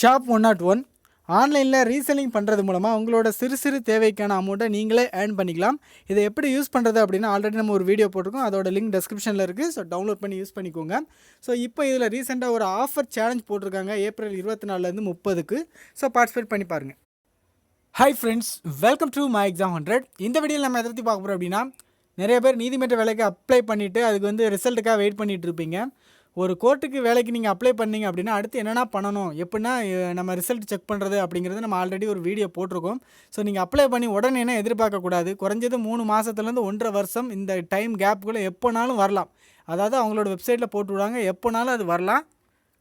Shop one not one ஆன்லைனில் reselling பண்ணுறது மூலமாக உங்களோட சிறு சிறு தேவைக்கான அமௌண்ட்டை நீங்களே ஏர்ன் பண்ணிக்கலாம். இதை எப்படி யூஸ் பண்ணுறது அப்படின்னா ஆல்ரெடி நம்ம ஒரு வீடியோ போட்டிருக்கோம். அதோட லிங்க் டெஸ்கிரிப்ஷனில் இருக்குது ஸோ டவுன்லோட் பண்ணி யூஸ் பண்ணிக்கோங்க. ஸோ இப்போ இதில் ரீசெண்டாக ஒரு ஆஃபர் சேலஞ்ச் போட்டிருக்காங்க. ஏப்ரல் இருபத்தி நாலுலேருந்து முப்பதுக்கு. ஸோ பார்ட்டிசிபேட் பண்ணி பாருங்கள் hi friends welcome to my exam hundred இந்த வீடியோவில் நம்ம எதை பற்றி பார்க்க போகிறோம் அப்படின்னா நிறைய பேர் நீதிமன்ற வேலைக்கு அப்ளை பண்ணிவிட்டு அதுக்கு வந்து ரிசல்ட்டுக்காக வெயிட் பண்ணிகிட்டு இருப்பீங்க. ஒரு கோர்ட்டுக்கு வேலைக்கு நீங்கள் அப்ளை பண்ணீங்க அப்படின்னா அடுத்து என்னென்னா பண்ணணும்? எப்படின்னா நம்ம ரிசல்ட் செக் பண்ணுறது அப்படிங்கிறது நம்ம ஆல்ரெடி ஒரு வீடியோ போட்டிருக்கோம். ஸோ நீங்கள் அப்ளை பண்ணி உடனே என்ன எதிர்பார்க்கக்கூடாது குறைஞ்சது மூணு மாதத்துலேருந்து ஒன்றரை வருஷம் இந்த டைம் கேப்புக்குள்ளே எப்போனாலும் வரலாம். அதாவது அவங்களோட வெப்சைட்டில் போட்டு விடுவாங்க எப்போனாலும் அது வரலாம்.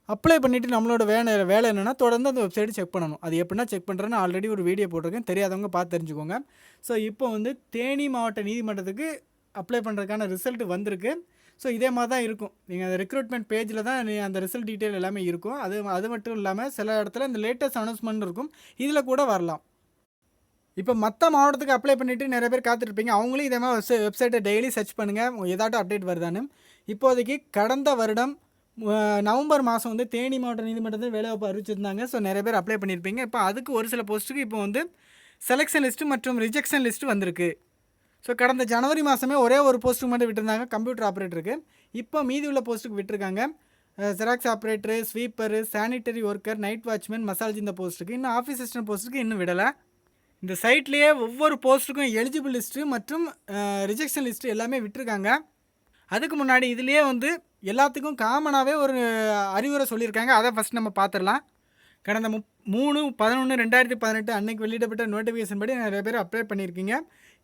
அப்ளை பண்ணிவிட்டு நம்மளோட வேலை வேலை என்னென்னா தொடர்ந்து அந்த வெப்சைட்டு செக் பண்ணணும். அது எப்படின்னா செக் பண்ணுறேன்னு ஆல்ரெடி ஒரு வீடியோ போட்டிருக்கேன். தெரியாதவங்க பார்த்து தெரிஞ்சுக்கோங்க. ஸோ இப்போ வந்து தேனி மாவட்ட நீதிமன்றத்துக்கு அப்ளை பண்ணுறதுக்கான ரிசல்ட் வந்திருக்கு. ஸோ இதே மாதிரி தான் இருக்கும். நீங்கள் அந்த ரெக்ரூட்மெண்ட் பேஜில் தான் அந்த ரிசல்ட் டீட்டெயில் எல்லாமே இருக்கும். அது அது மட்டும் இல்லாமல் சில இடத்துல இந்த லேட்டஸ்ட் அனௌன்ஸ்மெண்ட் இருக்கும். இதில் கூட வரலாம். இப்போ மற்ற மாவட்டத்துக்கு அப்ளை பண்ணிவிட்டு நிறைய பேர் காத்திருப்பீங்க அவங்களும் இதே மாதிரி வெப்சைட்டை டெய்லி சர்ச் பண்ணுங்கள் ஏதாட்டும் அப்டேட் வருதான்னு. இப்போதைக்கு கடந்த வருடம் நவம்பர் மாதம் வந்து தேனி மாவட்ட நீதிமன்றத்தில் வேலைவாய்ப்பு அறிவிச்சிருந்தாங்க. ஸோ நிறைய பேர் அப்ளை பண்ணியிருப்பீங்க இப்போ அதுக்கு ஒரு சில போஸ்ட்டுக்கு இப்போ வந்து செலெக்ஷன் லிஸ்ட்டு மற்றும் ரிஜெக்ஷன் லிஸ்ட்டு வந்திருக்கு. ஸோ கடந்த ஜனவரி மாதமே ஒரே ஒரு போஸ்ட்டுக்கு மட்டும் விட்டுருந்தாங்க. கம்ப்யூட்டர் ஆப்ரேட்டருக்கு இப்போ மீதி உள்ள போஸ்ட்டுக்கு விட்டுருக்காங்க. Xerox operator sweeper sanitary worker night watchman massage இந்த போஸ்ட்டுக்கு இன்னும் ஆஃபீஸ் அசிஸ்டன்ட் போஸ்ட்டுக்கு இன்னும் விடலை. இந்த சைட்லேயே ஒவ்வொரு போஸ்ட்டுக்கும் எலிஜிபிள் லிஸ்ட்டு மற்றும் ரிஜெக்ஷன் லிஸ்ட்டு எல்லாமே விட்டுருக்காங்க. அதுக்கு முன்னாடி இதுலேயே வந்து எல்லாத்துக்கும் காமனாகவே ஒரு அறிவுரை சொல்லியிருக்காங்க. அதை ஃபஸ்ட் நம்ம பார்த்துடலாம் கடந்த முப் மூணு பதினொன்று ரெண்டாயிரத்தி பதினெட்டு அன்னைக்கு வெளியிடப்பட்ட நோட்டிஃபிகேஷன் படி நிறைய பேர் அப்ளை பண்ணியிருக்கீங்க.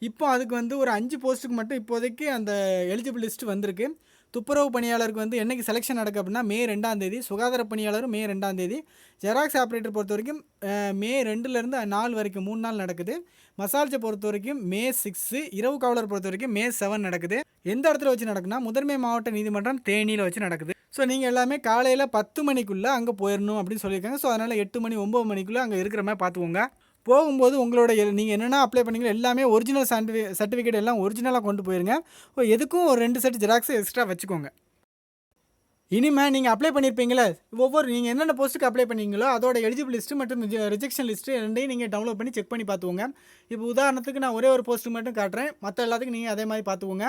இப்போ அதுக்கு வந்து ஒரு அஞ்சு போஸ்ட்டுக்கு மட்டும் இப்போதைக்கு அந்த எலிஜிபிள் லிஸ்ட் வந்திருக்கு. துப்புரவு பணியாளருக்கு வந்து என்னைக்கு செலெக்ஷன் நடக்கு அப்படின்னா மே ரெண்டாம் தேதி சுகாதார பணியாளரும் மே ரெண்டாம் தேதி. ஜெராக்ஸ் ஆப்ரேட்டர் பொறுத்த வரைக்கும் மே ரெண்டுலேருந்து நாலு வரைக்கும் மூணு நாள் நடக்குது. மசால்ஜை பொறுத்த வரைக்கும் மே சிக்ஸு இரவு காவலர் பொறுத்த வரைக்கும் மே செவன் நடக்குது. எந்த இடத்துல வச்சு நடக்குன்னா முதன்மை மாவட்ட நீதிமன்றம் தேனியில் வச்சு நடக்குது. ஸோ நீங்கள் எல்லாமே காலையில் பத்து மணிக்குள்ளே அங்கே போயிடணும் அப்படின்னு சொல்லியிருக்காங்க. ஸோ அதனால் எட்டு மணி ஒம்பது மணிக்குள்ளே அங்கே இருக்கிற மாதிரி பார்த்துக்கோங்க. போகும்போது உங்களோட நீங்கள் என்னென்ன அப்ளை பண்ணீங்களோ எல்லாமே ஒரிஜினல் சர்டிஃபி சர்டிஃபிகேட் எல்லாம் ஒரிஜினலாக கொண்டு போயிருங்க. எதுக்கும் ஒரு ரெண்டு செட் ஜெராக்ஸ் எக்ஸ்ட்ரா வச்சுக்கோங்க. இனிமேல் நீங்கள் அப்ளை பண்ணியிருப்பீங்களே ஒவ்வொரு நீங்கள் என்னென்ன போஸ்ட்டுக்கு அப்ளை பண்ணீங்களோ அதோட எலிஜிபிள் லிஸ்ட்டு மற்றும் ரிஜெக்ஷன் லிஸ்ட்டு ரெண்டையும் நீங்கள் டவுன்லோட் பண்ணி செக் பண்ணி பார்த்துக்கோங்க. இப்போ உதாரணத்துக்கு நான் ஒரே ஒரு போஸ்ட்டு மட்டும் காட்டுறேன். மற்ற எல்லாத்துக்கும் நீங்கள் அதே மாதிரி பார்த்துக்கோங்க.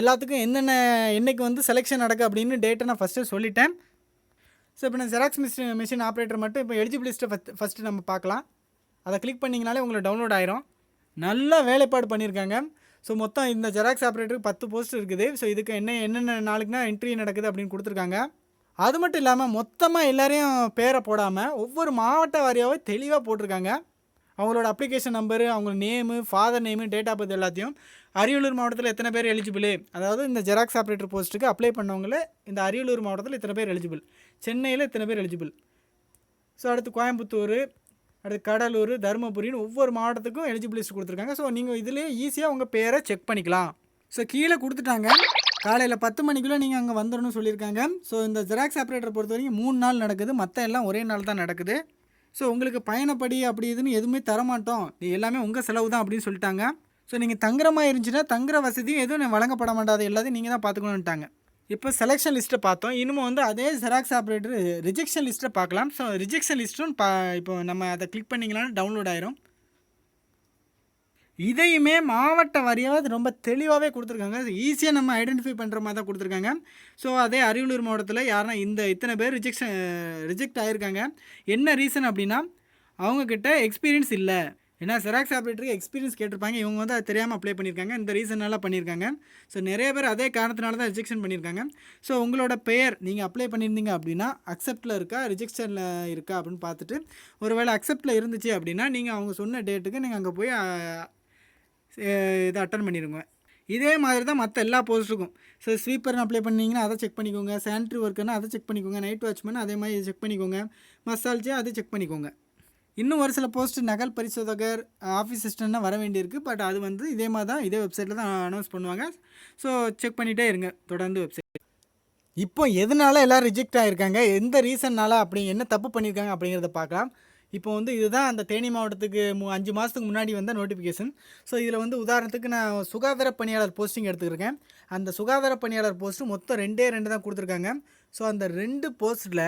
எல்லாத்துக்கும் என்னென்ன என்றைக்கு வந்து செலெக்ஷன் நடக்கு அப்படின்னு டேட்டை நான் ஃபஸ்ட்டு சொல்லிட்டேன். ஸோ இப்போ நான் ஜெராக்ஸ் மிஷின் மிஷின் ஆப்ரேட்டர் மட்டும் இப்போ எலிஜிபிள் லிஸ்ட்டை ஃபஸ்ட் ஃபஸ்ட்டு நம்ம பார்க்கலாம். அதை கிளிக் பண்ணிங்கனாலே உங்களுக்கு டவுன்லோட் ஆயிரும். நல்லா வேலைப்பாடு பண்ணியிருக்காங்க ஸோ மொத்தம் இந்த ஜெராக்ஸ் ஆப்ரேட்டருக்கு பத்து போஸ்ட் இருக்குது. ஸோ இதுக்கு என்ன என்னென்ன நாளுக்குனா என்ட்ரி நடக்குது அப்படின்னு கொடுத்துருக்காங்க. அது மட்டும் இல்லாமல் மொத்தமாக எல்லோரையும் பேரை போடாமல் ஒவ்வொரு மாவட்ட வாரியாகவே தெளிவாக போட்டிருக்காங்க. அவங்களோட அப்ளிகேஷன் நம்பரு அவங்க name father name date of birth எல்லாத்தையும் அரியலூர் மாவட்டத்தில் எத்தனை பேர் எலிஜிபிள் அதாவது இந்த ஜெராக்ஸ் ஆப்ரேட்டர் போஸ்ட்டுக்கு அப்ளை பண்ணவங்கள இந்த அரியலூர் மாவட்டத்தில் இத்தனை பேர் எலிஜிபிள் சென்னையில் இத்தனை பேர் எலிஜிபிள் ஸோ அடுத்து கோயம்புத்தூர் அடுத்து கடலூர் தருமபுரின்னு ஒவ்வொரு மாவட்டத்துக்கும் எலிஜிபிள் கொடுத்துருக்காங்க. ஸோ நீங்கள் இதிலே ஈஸியாக உங்கள் பேரை செக் பண்ணிக்கலாம். ஸோ கீழே கொடுத்துட்டாங்க. காலையில் பத்து மணிக்குள்ளே நீங்கள் அங்கே வந்துடணும்னு சொல்லியிருக்காங்க. ஸோ இந்த ஜெராக்ஸ் ஆப்ரேட்டர் பொறுத்த வரைக்கும் மூணு நாள் நடக்குது. மற்ற எல்லாம் ஒரே நாள் தான் நடக்குது. ஸோ உங்களுக்கு பயணப்படி அப்படி இதுன்னு எதுவுமே தரமாட்டோம். இது எல்லாமே உங்கள் செலவு தான் அப்படின்னு சொல்லிட்டாங்க. ஸோ நீங்கள் தங்குற மாதிரி இருந்துச்சுன்னா தங்குற வசதியும் எதுவும் வழங்கப்பட மாட்டாது. எல்லாத்தையும் நீங்கள் தான் பார்த்துக்கணுன்ட்டாங்க இப்போ செலெக்ஷன் லிஸ்ட்டை பார்த்தோம். இன்னும் வந்து அதே ஜெராக்ஸ் ஆப்ரேட்டர் ரிஜெக்ஷன் லிஸ்ட்டை பார்க்கலாம். ஸோ ரிஜெக்ஷன் லிஸ்ட்டும் பா இப்போ நம்ம அதை கிளிக் பண்ணிங்களான்னு டவுன்லோட் ஆயிரும். இதையுமே மாவட்ட வாரியாக ரொம்ப தெளிவாகவே கொடுத்துருக்காங்க. ஈஸியாக நம்ம ஐடென்டிஃபை பண்ணுற மாதிரி தான் கொடுத்துருக்காங்க. ஸோ அதே அரியலூர் மாவட்டத்தில் யாருன்னா இந்த இத்தனை பேர் ரிஜெக்ஷன் ரிஜெக்ட் ஆகியிருக்காங்க என்ன ரீசன் அப்படின்னா அவங்கக்கிட்ட எக்ஸ்பீரியன்ஸ் இல்லை. ஏன்னா செராக்ஸ் ஆப்ரேட்டருக்கு எக்ஸ்பீரியன்ஸ் கேட்டிருப்பாங்க. இவங்க வந்து அது தெரியாமல் அப்ளை பண்ணியிருக்காங்க. இந்த ரீசனால் பண்ணியிருக்காங்க. ஸோ நிறைய பேர் அதே காரணத்தினால தான் ரிஜெக்ஷன் பண்ணியிருக்காங்க. ஸோ உங்களோட பெயர் நீங்கள் அப்ளை பண்ணியிருந்தீங்க அப்படின்னா அக்செப்டில் இருக்கா ரிஜெக்ஷனில் இருக்கா அப்படின்னு பார்த்துட்டு ஒருவேளை அக்செப்டில் இருந்துச்சு அப்படின்னா நீங்கள் அவங்க சொன்ன டேட்டுக்கு நீங்கள் அங்கே போய் இதை அட்டன் பண்ணிடுங்க. இதே மாதிரி தான் மற்ற எல்லா போஸ்ட்டுக்கும் ஸோ ஸ்வீப்பர்னு அப்ளை பண்ணீங்கன்னா அதை செக் பண்ணிக்கோங்க. சானிட்ரி ஒர்க்குன்னா அதை செக் பண்ணிக்கோங்க. நைட் வாட்ச்மேன் அதே மாதிரி செக் பண்ணிக்கோங்க. மசால்ஜி அதை செக் பண்ணிக்கோங்க. இன்னும் ஒரு சில போஸ்ட் நகல் பரிசோதகர் ஆஃபீஸ் அசிஸ்டன்ட்னா வர வேண்டியிருக்கு. பட் அது வந்து இதே மாதிரி தான் இதே வெப்சைட்டில் தான் அனௌன்ஸ் பண்ணுவாங்க. ஸோ செக் பண்ணிகிட்டே இருங்க. தொடர்ந்து வெப்சைட் இப்போ எதனால எல்லோரும் ரிஜெக்ட் ஆகிருக்காங்க எந்த ரீசன்னால அப்படி என்ன தப்பு பண்ணியிருக்காங்க அப்படிங்கிறத பார்க்கலாம். இப்போ வந்து இதுதான் அந்த தேனி மாவட்டத்துக்கு மு அஞ்சு மாதத்துக்கு முன்னாடி வந்த நோட்டிஃபிகேஷன் ஸோ இதில் வந்து உதாரணத்துக்கு நான் சுகாதார பணியாளர் போஸ்டிங் எடுத்துருக்கேன் அந்த சுகாதார பணியாளர் போஸ்ட்டு மொத்தம் ரெண்டே ரெண்டு தான் கொடுத்துருக்காங்க. ஸோ அந்த ரெண்டு போஸ்ட்டில்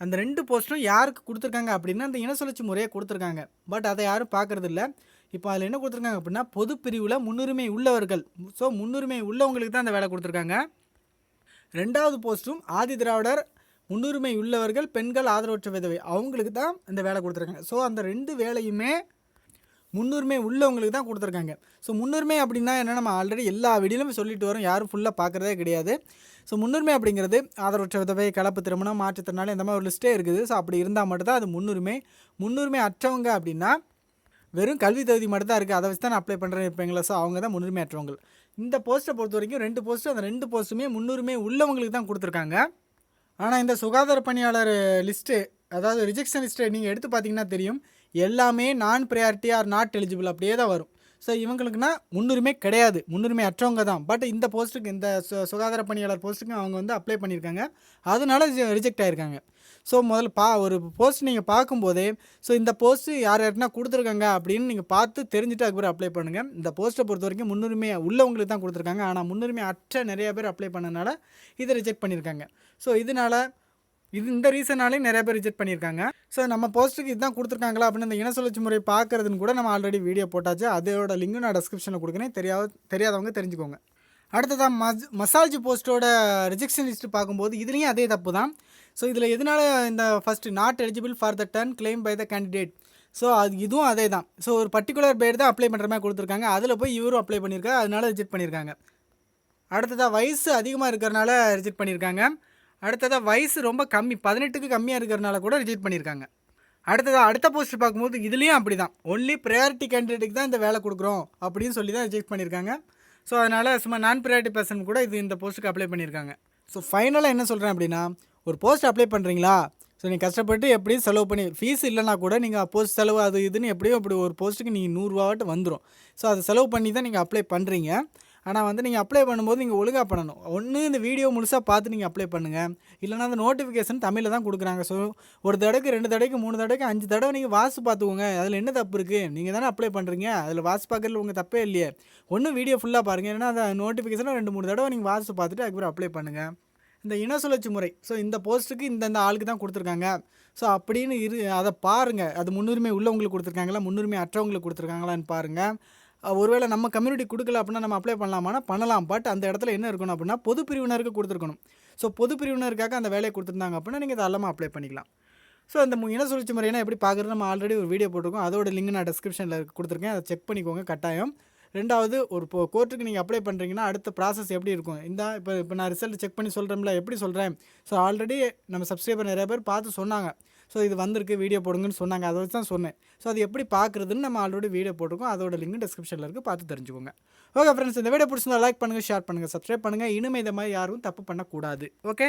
அந்த ரெண்டு போஸ்ட்டும் யாருக்கு கொடுத்துருக்காங்க அப்படின்னா அந்த இனசுழற்சி முறையை கொடுத்துருக்காங்க. பட் அதை யாரும் பார்க்குறது இல்லை இப்போ அதில் என்ன கொடுத்துருக்காங்க அப்படின்னா பொது பிரிவில் முன்னுரிமை உள்ளவர்கள். ஸோ முன்னுரிமை உள்ளவங்களுக்கு தான் அந்த வேலை கொடுத்துருக்காங்க. ரெண்டாவது போஸ்ட்டும் ஆதி திராவிடர் முன்னுரிமை உள்ளவர்கள் பெண்கள் ஆதரவற்ற விதவை. அவங்களுக்கு தான் இந்த வேலை கொடுத்துருக்காங்க. ஸோ அந்த ரெண்டு வேலையுமே முன்னுரிமை உள்ளவங்களுக்கு தான் கொடுத்துருக்காங்க. ஸோ முன்னுரிமை அப்படின்னா என்ன நம்ம ஆல்ரெடி எல்லா வீடியோலுமே சொல்லிட்டு வரோம். யாரும் ஃபுல்லாக பார்க்குறதே கிடையாது. ஸோ முன்னுரிமை அப்படிங்கிறது ஆதரவற்ற விதவை கலப்பு திருமணம் மாற்றுத்திறனாளி இந்த மாதிரி ஒரு லிஸ்ட்டே இருக்குது. ஸோ அப்படி இருந்தால் மட்டும்தான் அது முன்னுரிமை. முன்னுரிமை அற்றவங்க அப்படின்னா வெறும் கல்வி தகுதி மட்டும் தான் இருக்குது. அதை வச்சு தான் நான் அப்ளை பண்ணுறேன் இருப்பீங்களா. ஸோ அவங்க தான் முன்னுரிமை அற்றவங்க. இந்த போஸ்ட்டை பொறுத்த வரைக்கும் ரெண்டு போஸ்ட்டு அந்த ரெண்டு போஸ்ட்டுமே முன்னுரிமை உள்ளவங்களுக்கு தான் கொடுத்துருக்காங்க. ஆனால் இந்த சுகாதார பணியாளர் லிஸ்ட்டு அதாவது ரிஜெக்ஷன் லிஸ்ட்டை நீங்கள் எடுத்து பார்த்தீங்கன்னா தெரியும். எல்லாமே நான் ப்ரையாரிட்டி ஆர் நாட் எலிஜிபிள் அப்படியே தான் வரும். ஸோ இவங்களுக்குனா முன்னுரிமை கிடையாது. முன்னுரிமை அற்றவங்க தான். பட் இந்த போஸ்ட்டுக்கு இந்த சு சுகாதார பணியாளர் போஸ்ட்டுக்கு அவங்க வந்து அப்ளை பண்ணியிருக்காங்க. அதனால ரிஜெக்ட் ஆகிருக்காங்க ஸோ முதல்ல பா ஒரு போஸ்ட் நீங்கள் பார்க்கும்போதே ஸோ இந்த போஸ்ட்டு யார் யாருன்னா கொடுத்துருக்காங்க அப்படின்னு நீங்கள் பார்த்து தெரிஞ்சுட்டு அதுக்கப்புறம் அப்ளை பண்ணுங்கள் இந்த போஸ்ட்டை பொறுத்த வரைக்கும் முன்னுரிமை உள்ளவங்களுக்கு தான் கொடுத்துருக்காங்க. ஆனால் முன்னுரிமை அற்ற நிறைய பேர் அப்ளை பண்ணனால இதை ரிஜெக்ட் பண்ணியிருக்காங்க. ஸோ இதனால் இது இந்த ரீசனாலே நிறைய பேர் ரிஜெக்ட் பண்ணியிருக்காங்க. ஸோ நம்ம போஸ்ட்டுக்கு இதுதான் கொடுத்துருக்காங்களா அப்படின்னு இந்த இன சுழற்சி முறை பார்க்குறதுன்னு கூட நம்ம ஆல்ரெடி வீடியோ போட்டாச்சு. அதோட லிங்கும் நான் டிஸ்கிரிப்ஷனில் கொடுக்குறேன். தெரியாத தெரியாதவங்க தெரிஞ்சுக்கோங்க. அடுத்ததாக மஸ் மசாஜ் போஸ்ட்டோட ரிஜெக்ஷன் லிஸ்ட்டு பார்க்கும்போது இதுலேயும் அதே தப்பு தான். ஸோ இதில் எதனால இந்த first not eligible for the turn claim by the candidate so அது இதுவும் அதே தான். ஸோ ஒரு பர்டிகுலர் பேர் தான் அப்ளை பண்ணுற மாதிரி கொடுத்துருக்காங்க. அதில் போய் இவரும் அப்ளை பண்ணியிருக்காரு. அதனால ரிஜெக்ட் பண்ணியிருக்காங்க. அடுத்ததாக வயசு அதிகமாக இருக்கிறனால ரிஜெக்ட் பண்ணியிருக்காங்க. அடுத்ததாக வயசு ரொம்ப கம்மி பதினெட்டுக்கு கம்மியாக இருக்கிறனால கூட ரிஜெக்ட் பண்ணியிருக்காங்க. அடுத்ததாக அடுத்த போஸ்ட் பார்க்கும்போது இதுலேயும் அப்படி தான் ஒன்லி ப்ரையாரிட்டி கேண்டிடேட்டுக்கு தான் இந்த வேலை கொடுக்குறோம் அப்படின்னு சொல்லி தான் ரிஜெக்ட் பண்ணியிருக்காங்க. ஸோ அதனால் சும்மா நான் ப்ரையாரிட்டி பர்சன் கூட இது இந்த போஸ்ட்டுக்கு அப்ளை பண்ணியிருக்காங்க. ஸோ ஃபைனலாக என்ன சொல்கிறேன் அப்படின்னா ஒரு போஸ்ட் அப்ளை பண்ணுறீங்களா ஸோ நீங்கள் கஷ்டப்பட்டு எப்படியும் செலவு பண்ணி ஃபீஸ் இல்லைனா கூட நீங்கள் போஸ்ட் செலவு அது இதுன்னு எப்படியும் அப்படி ஒரு போஸ்ட்டுக்கு நீங்கள் நூறுரூவாட்டு வந்துடும் ஸோ அதை செலவு பண்ணி தான் நீங்கள் அப்ளை பண்ணுறீங்க ஆனால் வந்து நீங்கள் அப்ளை பண்ணும்போது நீங்கள் ஒழுங்காக பண்ணணும். ஒன்று இந்த வீடியோ முழுசாக பார்த்து நீங்கள் அப்ளை பண்ணுங்கள் இல்லைனா அந்த நோட்டிஃபிகேஷன் தமிழில் தான் கொடுக்குறாங்க. ஸோ ஒரு தடவைக்கு ரெண்டு தடவைக்கு மூணு தடவைக்கு அஞ்சு தடவை நீங்கள் வாசி பார்த்துக்கோங்க. அதில் என்ன தப்பு இருக்குது நீங்கள் தானே அப்ளை பண்ணுறீங்க அதில் வாசி பார்க்குறதுல உங்கள் தப்பே இல்லையே. ஒன்றும் வீடியோ ஃபுல்லாக பாருங்கள் ஏன்னா அந்த நோட்டிஃபிகேஷனை ரெண்டு மூணு தடவை நீங்கள் வாசி பார்த்துட்டு அதுக்கப்புறம் அப்ளை பண்ணுங்கள் இந்த இன சுழற்சி முறை. ஸோ இந்த போஸ்ட்டுக்கு இந்தந்த ஆளுக்கு தான் கொடுத்துருக்காங்க. ஸோ அப்படின்னு இரு அதை பாருங்கள் அது முன்னுரிமை உள்ளவங்களுக்கு கொடுத்துருக்காங்களா? முன்னுரிமை அற்றவங்களுக்கு கொடுத்துருக்காங்களான்னு பாருங்கள் ஒருவேளை நம்ம கம்யூனிட்டி கொடுக்கல அப்படின்னா நம்ம அப்ளை பண்ணலாமானா பண்ணலாம். பட் அந்த இடத்துல என்ன இருக்கணும் அப்படின்னா பொது பிரிவினருக்கு கொடுத்துருக்கணும். ஸோ பொது பிரிவினருக்காக அந்த வேலையை கொடுத்துருந்தாங்க அப்படின்னா நீங்கள் தாராளமாக அப்ளை பண்ணிக்கலாம். ஸோ அந்த இன சுழற்சி முறைனா எப்படி பார்க்குறது? நம்ம ஆல்ரெடி ஒரு வீடியோ போட்டிருக்கோம். அதோட லிங்க் நான் டிஸ்கிரிப்ஷனில் கொடுத்துருக்கேன். அதை செக் பண்ணிக்கோங்க. கட்டாயம். ரெண்டாவது ஒரு இப்போ கோர்ட்டுக்கு நீங்கள் அப்ளை பண்ணுறீங்கன்னா அடுத்த ப்ராசஸ் எப்படி இருக்கும்? இந்த இப்போ இப்போ நான் ரிசல்ட் செக் பண்ணி சொல்கிறேன்ல எப்படி சொல்கிறேன் ஸோ ஆல்ரெடி நம்ம சப்ஸ்கிரைபர் நிறைய பேர் பார்த்து சொன்னாங்க. ஸோ இது வந்திருக்கு வீடியோ போடுங்கன்னு சொன்னாங்க. அதை வச்சு தான் சொன்னேன். ஸோ அது எப்படி பார்க்குறதுன்னு நம்ம ஆல்ரெடி வீடியோ போட்டிருக்கோம். அதோட லிங்க் டிஸ்கிரிப்ஷனில் இருக்குது பார்த்து தெரிஞ்சுக்கோங்க. ஓகே ஃப்ரெண்ட்ஸ் இந்த வீடியோ பிடிச்சிருந்தா லைக் பண்ணுங்கள் ஷேர் பண்ணுங்கள் சப்ஸ்கிரைப் பண்ணுங்கள் இனிமே இந்த மாதிரி யாரும் தப்பு பண்ணக்கூடாது. ஓகே